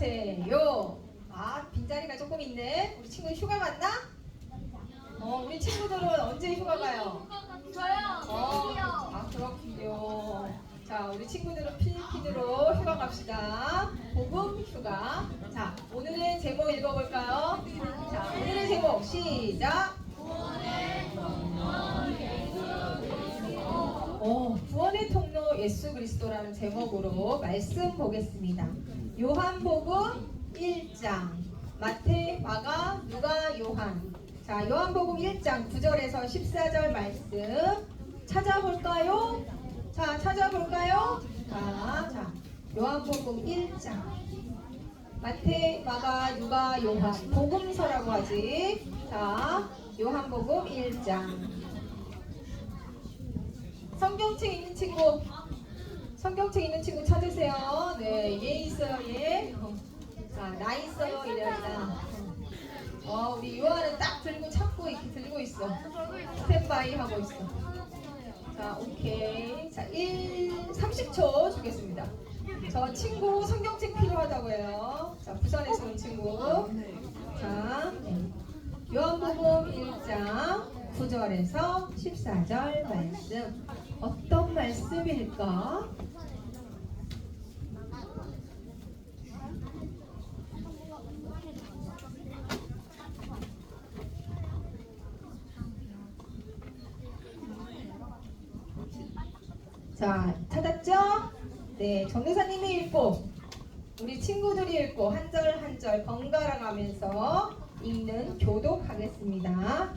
안녕하세요. 아, 빈자리가 조금 있네. 우리 친구 휴가 갔나? 어, 우리 친구들은 언제 휴가 가요? 저요. 어. 아, 그렇군요. 자, 우리 친구들은 필리핀으로 휴가 갑시다. 복음 휴가. 자, 오늘의 제목 읽어볼까요? 자, 오늘의 제목 시작. 어, 구원의 통로 예수 그리스도라는 제목으로 말씀 보겠습니다. 요한복음 1장, 마태, 마가, 누가, 요한. 자, 요한복음 1장 9절에서 14절 말씀 찾아볼까요? 자, 찾아볼까요? 자, 자, 요한복음 1장. 마태, 마가, 누가, 요한. 복음서라고 하지. 자, 요한복음 1장. 성경책 있는 친구 성경책 있는 친구 찾으세요. 네, 얘 있어요, 얘. 어. 자, 나 있어요, 이래다. 어, 우리 요한은 딱 들고 찾고 이렇게 들고 있어. 스탠바이 하고 있어. 자, 오케이. 자, 1, 30초 주겠습니다. 저 친구 성경책 필요하다고 해요. 자, 부산에서 온 친구. 자, 네. 요한복음 1장 9절에서 14절 말씀. 어떤 말씀일까? 자, 찾았죠? 네, 전도사님이 읽고 우리 친구들이 읽고 한 절 한 절 번갈아 가면서 읽는 교독하겠습니다.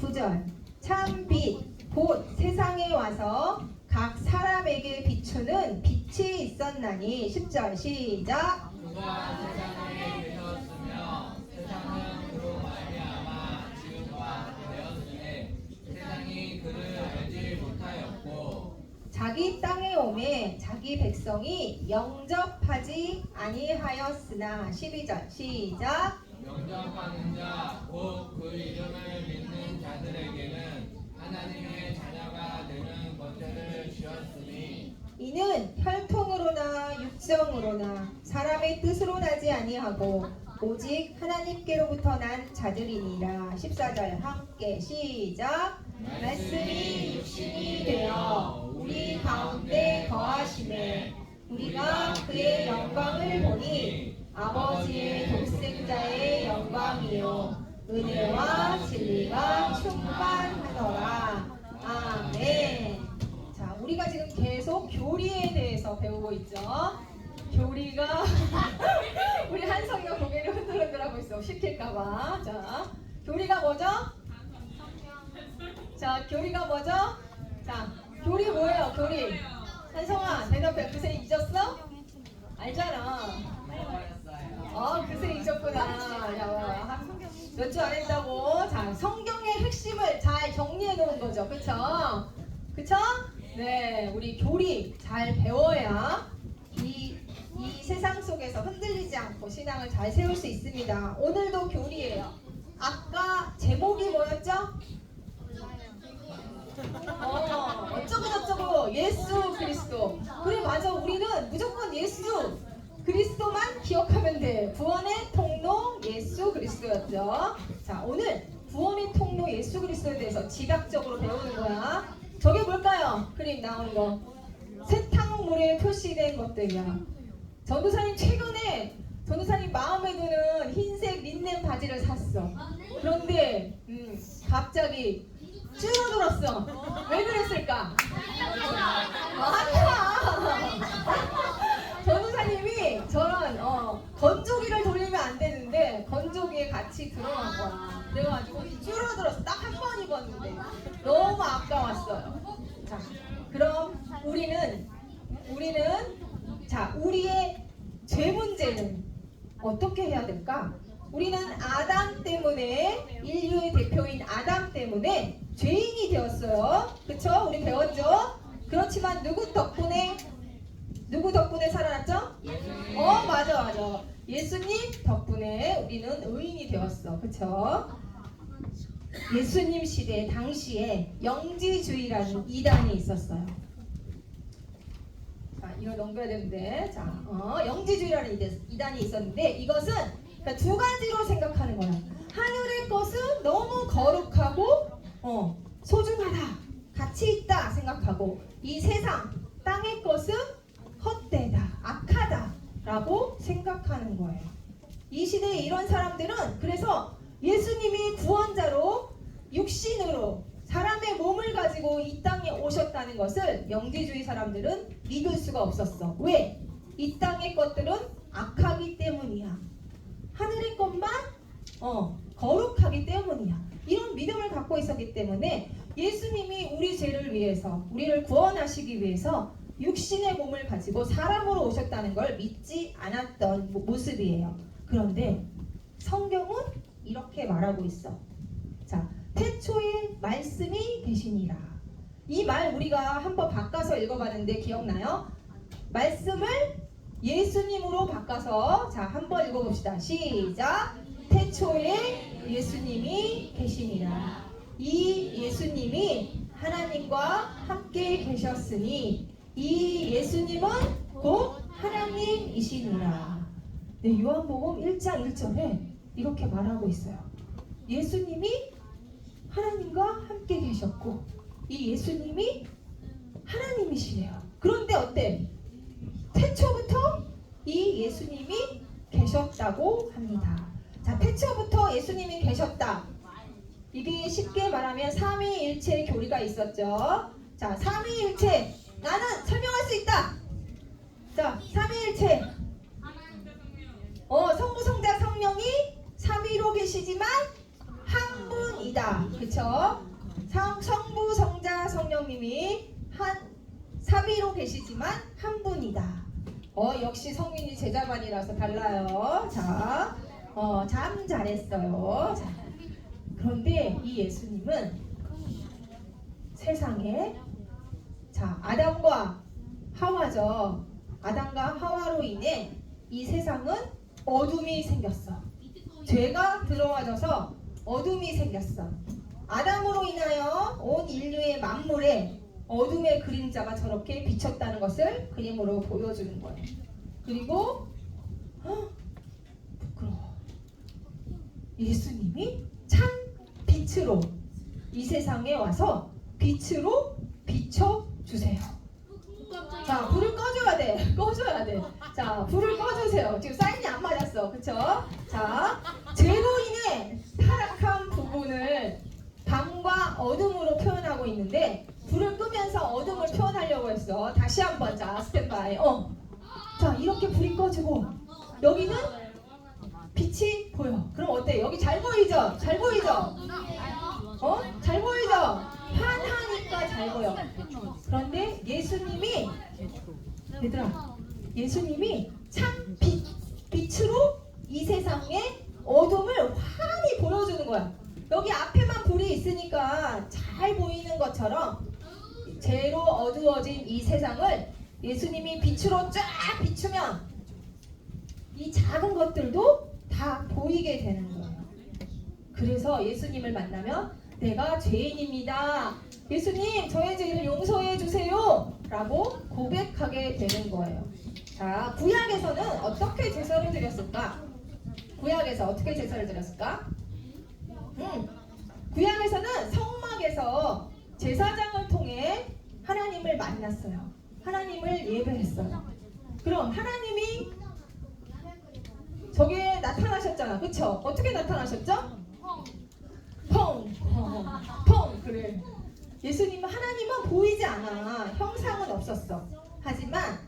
9절 참빛 곧 세상에 와서 각 사람에게 비추는 빛이 있었나니 10절 시작 그가 세상에 계셨으며 세상은 그로 말미암아 지금과 되었으니 세상이 그를 알지 못하였고 자기 땅에 오매 자기 백성이 영접하지 아니하였으나. 12절. 시작. 영접하는 자곧 그 이름을 믿는 자들에게는 하나님의 자녀가 되는 권세를 주었으니. 이는 혈통으로나 육정으로나 사람의 뜻으로 나지 아니하고 오직 하나님께로부터 난 자들이니라. 14절. 함께 시작. 말씀이 육신이 되어 우리 가운데 거하심에 우리가 그의 영광을 보니 아버지의 독생자의 영광이요. 은혜와 진리가 충만하더라. 아멘. 자 우리가 지금 계속 교리에 대해서 배우고 있죠. 교리가 우리 한성경 고개를 흔들흔들하고 있어. 시킬까봐. 자 교리가 뭐죠? 자 교리가 뭐죠? 자 교리 뭐예요 교리 한성아 대답해. 그새 잊었어? 알잖아. 어 그새 잊었구나. 몇주 안 했다고? 자 성경의 핵심을 잘 정리해 놓은 거죠. 그쵸? 그쵸? 네 우리 교리 잘 배워야 이, 이 세상 속에서 흔들리지 않고 신앙을 잘 세울 수 있습니다. 오늘도 교리예요. 아까 제목이 뭐였죠? 어, 어쩌고 저쩌고 예수 그리스도. 그래 맞아. 우리는 무조건 예수 그리스도만 기억하면 돼. 구원의 통로 예수 그리스도였죠. 자, 오늘 구원의 통로 예수 그리스도에 대해서 지각적으로 배우는 거야. 저게 뭘까요? 그림 나온 거. 세탁물에 표시된 것들이야. 전도사님 최근에 전도사님 마음에 드는 흰색 린넨 바지를 샀어. 그런데 음, 갑자기 줄어들었어. 왜 그랬을까? 아니야. 전우사님이 저런 어, 건조기를 돌리면 안 되는데 건조기에 같이 들어간 거야. 그래가지고 줄어들었어. 딱 한 번 입었는데 너무 아까웠어요. 자, 그럼 우리는 우리는 자 우리의 죄 문제는 어떻게 해야 될까? 우리는 아담 때문에 인류의 대표인 아담 때문에 죄인이 되었어요. 그쵸? 우리 배웠죠? 그렇지만 누구 덕분에 누구 덕분에 살아났죠? 어 맞아 맞아. 예수님 덕분에 우리는 의인이 되었어. 그쵸? 예수님 시대 당시에 영지주의라는 이단이 있었어요. 자, 이거 넘겨야 되는데 자 어, 영지주의라는 이단- 이단이 있었는데 이것은 그러니까 두 가지로 생각하는 거야. 하늘의 것은 너무 거룩하고 어, 소중하다, 가치 생각하고 이 세상 땅의 것은 헛되다, 악하다라고 생각하는 거예요. 이 시대에 이런 사람들은 그래서 예수님이 구원자로 육신으로 사람의 몸을 가지고 이 땅에 오셨다는 것을 영지주의 사람들은 믿을 수가 없었어. 왜? 이 땅의 것들은 악하기 때문이야. 하늘의 것만 어, 거룩하기 때문이야. 이런 믿음을 갖고 있었기 때문에 예수님이 우리 죄를 위해서 우리를 구원하시기 위해서 육신의 몸을 가지고 사람으로 오셨다는 걸 믿지 않았던 모- 모습이에요. 그런데 성경은 이렇게 말하고 있어. 자, 태초에 말씀이 되시니라. 이 말 우리가 한번 바꿔서 읽어봤는데 기억나요? 말씀을 예수님으로 바꿔서 자 한번 읽어봅시다. 시작. 태초에 예수님이 계시니라. 이 예수님이 하나님과 함께 계셨으니 이 예수님은 곧 하나님이시니라. 네, 요한복음 1장 1절에 이렇게 말하고 있어요. 예수님이 하나님과 함께 계셨고 이 예수님이 하나님이시래요. 그런데 어때? 태초부터 이 예수님이 계셨다고 합니다. 자, 태초부터 예수님이 계셨다. 이게 쉽게 말하면 삼위일체 교리가 있었죠. 자, 삼위일체 나는 설명할 수 있다. 자, 삼위일체. 어, 성부, 성자, 성령이 삼위로 계시지만 한 분이다. 그쵸? 성, 성부, 성자, 성령님이 한 삼위로 계시지만 한 분이다. 어, 역시 성민이 제자반이라서 달라요. 자, 어, 참 잘했어요. 자, 그런데 이 예수님은 세상에 자, 아담과 하와죠. 아담과 하와로 인해 이 세상은 어둠이 생겼어. 죄가 들어와져서 어둠이 생겼어. 아담으로 인하여 온 인류의 만물에 어둠의 그림자가 저렇게 비쳤다는 것을 그림으로 보여주는 거예요. 그리고 헉, 부끄러워. 예수님이 참 빛으로 이 세상에 와서 빛으로 비춰 주세요. 자, 불을 꺼줘야 돼. 꺼줘야 돼. 자, 불을 꺼주세요. 지금 사인이 안 맞았어. 그쵸? 자, 죄로 인해 타락한 부분을 밤과 어둠으로 표현하고 있는데, 불을 끄면서 어둠을 표현하려고 했어. 다시 한 번, 자, 스탠바이. 어. 자, 이렇게 불이 꺼지고, 여기는 빛이 보여. 그럼 어때? 여기 잘 보이죠? 잘 보이죠? 어? 잘 보이죠? 환하니까 잘 보여. 그런데 예수님이 얘들아 예수님이 참 빛, 빛으로 이 세상의 어둠을 환히 보여주는 거야. 여기 앞에만 불이 있으니까 잘 보이는 것처럼 죄로 어두워진 이 세상을 예수님이 빛으로 쫙 비추면 이 작은 것들도 다 보이게 되는 거예요. 그래서 예수님을 만나면 내가 죄인입니다. 예수님, 저의 죄를 용서해 주세요. 라고 고백하게 되는 거예요. 자, 구약에서는 어떻게 제사를 드렸을까? 구약에서 어떻게 제사를 드렸을까? 음, 구약에서는 성막에서 제사장을 통해 하나님을 만났어요. 하나님을 예배했어요. 그럼 하나님이 저기에 나타나셨잖아. 그쵸? 어떻게 나타나셨죠? 펑, 펑, 펑, 그래. 예수님은 하나님은 보이지 않아. 형상은 없었어. 하지만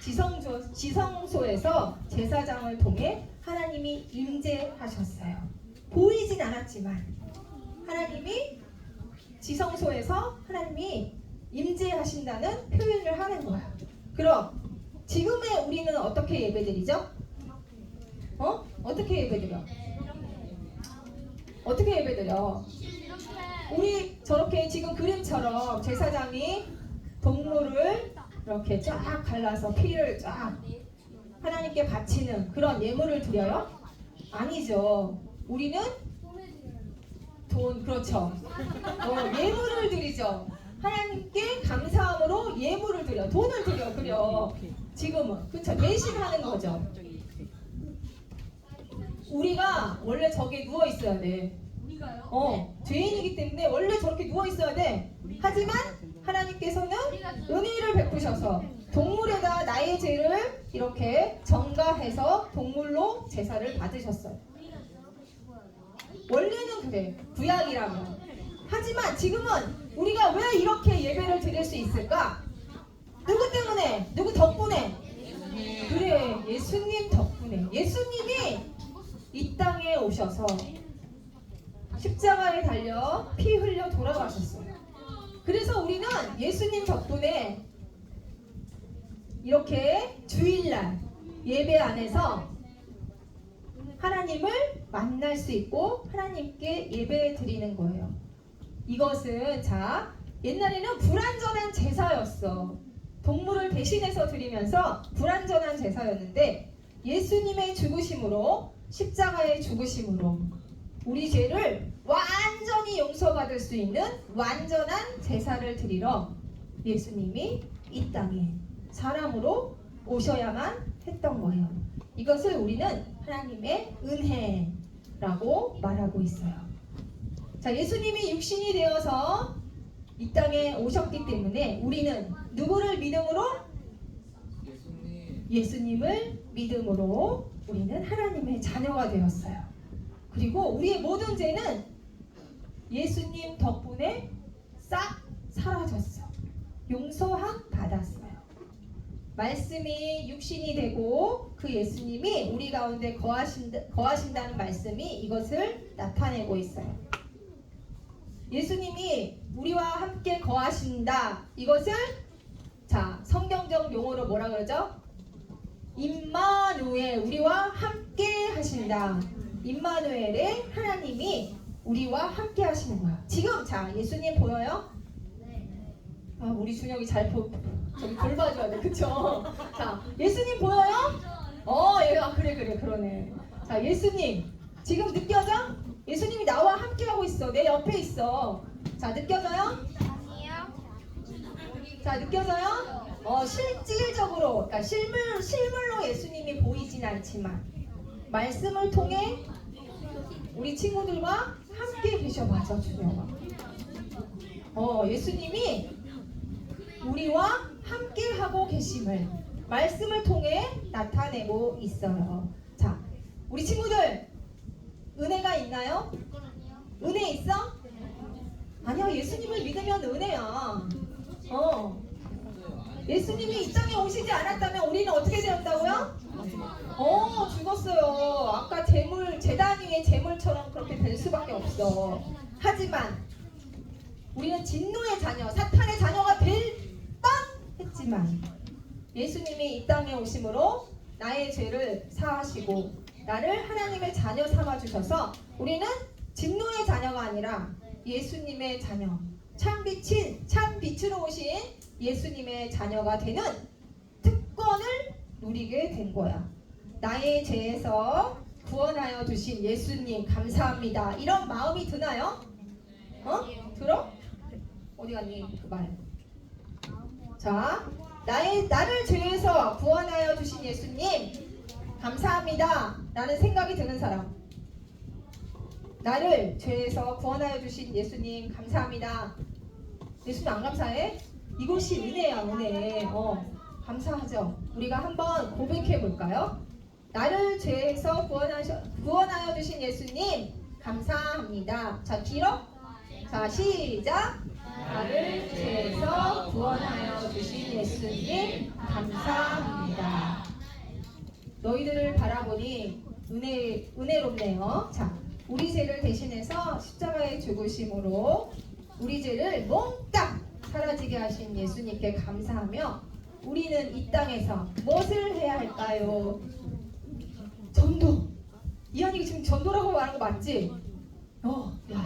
지성소, 지성소에서 제사장을 통해 하나님이 임재하셨어요. 보이진 않았지만 하나님이 지성소에서 하나님이 임재하신다는 표현을 하는 거야. 그럼 지금의 우리는 어떻게 예배드리죠? 어? 어떻게 예배드려? 어떻게 예배드려? 우리 저렇게 지금 그림처럼 제사장이 동물을 이렇게 쫙 갈라서 피를 쫙 하나님께 바치는 그런 예물을 드려요? 아니죠. 우리는 돈 그렇죠. 어, 예물을 드리죠. 하나님께 감사함으로 예물을 드려 돈을 드려 그려 지금은 그쵸 대신하는 거죠 우리가 원래 저기 누워 있어야 돼 우리가요? 어, 죄인이기 때문에 원래 저렇게 누워 있어야 돼. 하지만 하나님께서는 은혜를 베푸셔서 동물에다 나의 죄를 이렇게 전가해서 동물로 제사를 받으셨어요. 원래는 그래. 구약이라면. 하지만 지금은 우리가 왜 이렇게 예배를 드릴 수 있을까? 누구 때문에? 누구 덕분에? 그래. 예수님 덕분에. 예수님이 이 땅에 오셔서 십자가에 달려 피 흘려 돌아가셨어요. 그래서 우리는 예수님 덕분에 이렇게 주일날 예배 안에서 하나님을 만날 수 있고 하나님께 예배 드리는 거예요. 이것은 자 옛날에는 불완전한 제사였어. 동물을 대신해서 드리면서 불완전한 제사였는데 예수님의 죽으심으로 십자가의 죽으심으로 우리 죄를 완전히 용서받을 수 있는 완전한 제사를 드리러 예수님이 이 땅에 사람으로 오셔야만 했던 거예요. 이것을 우리는 하나님의 은혜라고 말하고 있어요. 자, 예수님이 육신이 되어서 이 땅에 오셨기 때문에 우리는 누구를 믿음으로 예수님 예수님을 믿음으로 우리는 하나님의 자녀가 되었어요. 그리고 우리의 모든 죄는 예수님 덕분에 싹 사라졌어. 용서함 받았어요. 말씀이 육신이 되고 그 예수님이 우리 가운데 거하신다, 거하신다는 말씀이 이것을 나타내고 있어요. 예수님이 우리와 함께 거하신다. 이것을 자 성경적 용어로 뭐라 그러죠? 임마누엘 우리와 함께 하신다. 임마누엘의 하나님이 우리와 함께 하시는 거야. 지금 자 예수님 보여요? 아 우리 준혁이 잘 보, 저기 돌봐줘야 돼, 그쵸? 자 예수님 보여요? 어, 얘가 그래 그래 그러네. 자 예수님 지금 느껴져? 예수님이 나와 함께 하고 있어. 내 옆에 있어. 자 느껴져요? 자 느껴져요? 어 실질적으로 그러니까 실물 실물로 예수님이 보이진 않지만 말씀을 통해 우리 친구들과 함께 계셔봐서 준영아. 어 예수님이 우리와 함께 하고 계심을 말씀을 통해 나타내고 있어요. 자 우리 친구들 은혜가 있나요? 은혜 있어? 아니야 예수님을 믿으면 은혜야. 어. 예수님이 이 땅에 오시지 않았다면 우리는 어떻게 되었다고요? 어, 죽었어요. 아까 재물, 재단 위에 재물처럼 그렇게 될 수밖에 없어. 하지만 우리는 진노의 자녀, 사탄의 자녀가 될 뻔했지만 예수님이 이 땅에 오심으로 나의 죄를 사하시고 나를 하나님의 자녀 삼아 주셔서 우리는 진노의 자녀가 아니라 예수님의 자녀, 참 빛인 참 빛으로 오신 예수님의 자녀가 되는 특권을 누리게 된 거야. 나의 죄에서 구원하여 주신 예수님 감사합니다. 이런 마음이 드나요? 어? 들어? 어디 갔니? 그 말. 자, 나의 나를 죄에서 구원하여 주신 예수님 감사합니다. 라는 생각이 드는 사람. 나를 죄에서 구원하여 주신 예수님 감사합니다. 예수님 안 감사해? 이것이 은혜야 은혜. 어, 감사하죠. 우리가 한번 고백해 볼까요? 나를 죄에서 구원하셔, 구원하여 주신 예수님 감사합니다. 자 길어? 자 시작. 나를 죄에서 구원하여 주신 예수님 감사합니다. 너희들을 바라보니 은혜 은혜롭네요. 자, 우리 죄를 대신해서 십자가에 죽으심으로 우리 죄를 몽땅 사라지게 하신 예수님께 감사하며 우리는 이 땅에서 무엇을 해야 할까요? 전도. 이한이가 지금 전도라고 말한 거 맞지? 어, 야.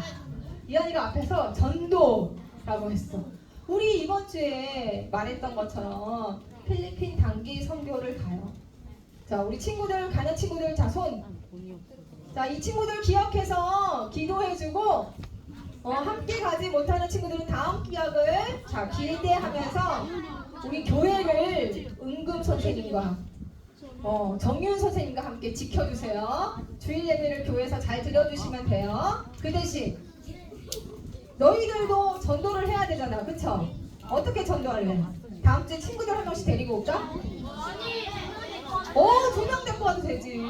이한이가 앞에서 전도라고 했어. 우리 이번 주에 말했던 것처럼 필리핀 단기 선교를 가요. 자, 우리 친구들 가는 친구들 자 손. 자, 이 친구들 기억해서 기도해주고 어, 함께 가지 못하는 친구들은 다음 기억을 자 기대하면서 우리 교회를 은금 선생님과 어, 정윤 선생님과 함께 지켜주세요. 주일 예배를 교회에서 잘 드려주시면 돼요. 그 대신 너희들도 전도를 해야 되잖아, 그쵸? 어떻게 전도할래? 다음 주에 친구들 한 명씩 데리고 올까? 어, 두명 데리고 와도 되지.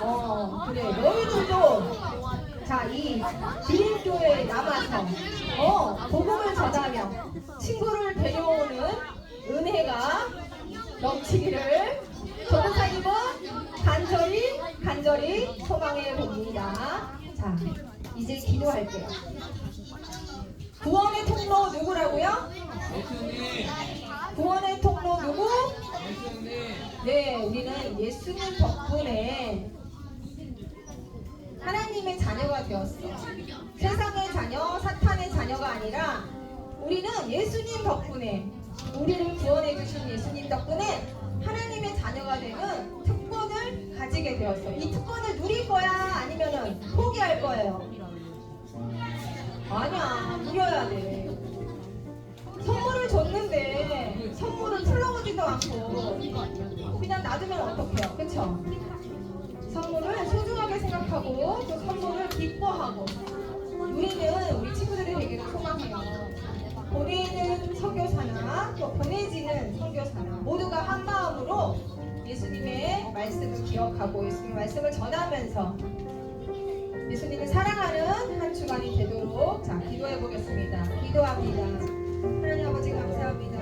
어, 그래. 너희들도 자, 이 기린교회에 남아서 어, 복음을 전하며 친구를 데려오는 은혜가 넘치기를 조목사님은 간절히 간절히 소망해 봅니다. 자, 이제 기도할게요. 구원의 통로 누구라고요? 구원의 통로 누구? 네, 우리는 예수님 덕분에 하나님의 자녀가 되었어. 세상의 자녀, 사탄의 자녀가 아니라 우리는 예수님 덕분에 우리를 구원해 주신 예수님 덕분에 하나님의 자녀가 되는 특권을 가지게 되었어. 이 특권을 누릴 거야? 아니면은 포기할 거예요? 아니야, 누려야 돼. 선물을 줬는데 선물을 풀러오지도 않고 그냥 놔두면 어떡해요? 그쵸? 선물을 소중하게 생각하고 또 선물을 기뻐하고 우리는 우리 친구들이 되기를 소망해요. 보내는 선교사나 또 보내지는 선교사나 모두가 한 마음으로 예수님의 말씀을 기억하고 예수님의 말씀을 전하면서 예수님을 사랑하는 한 주간이 되도록 자 기도해 보겠습니다. 기도합니다. 하나님 아버지 감사합니다.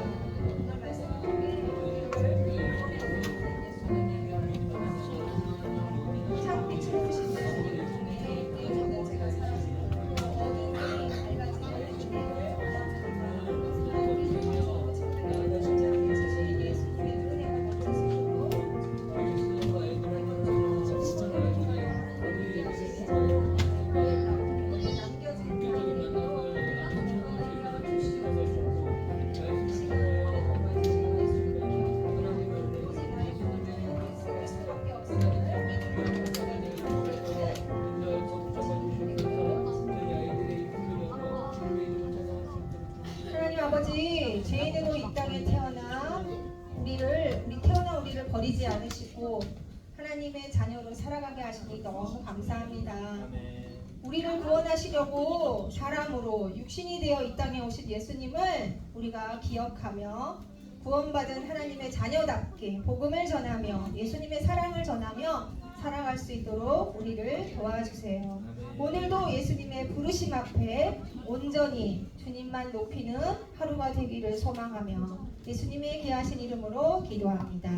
사람으로 육신이 되어 이 땅에 오신 예수님을 우리가 기억하며 구원받은 하나님의 자녀답게 복음을 전하며 예수님의 사랑을 전하며 살아갈 수 있도록 우리를 도와주세요. 오늘도 예수님의 부르심 앞에 온전히 주님만 높이는 하루가 되기를 소망하며 예수님의 귀하신 이름으로 기도합니다.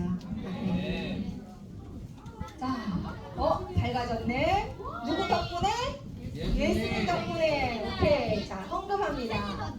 아멘. 자, 어, 밝아졌네. 누구 덕분에? 예수님 덕분에 오케이 자 헌금합니다.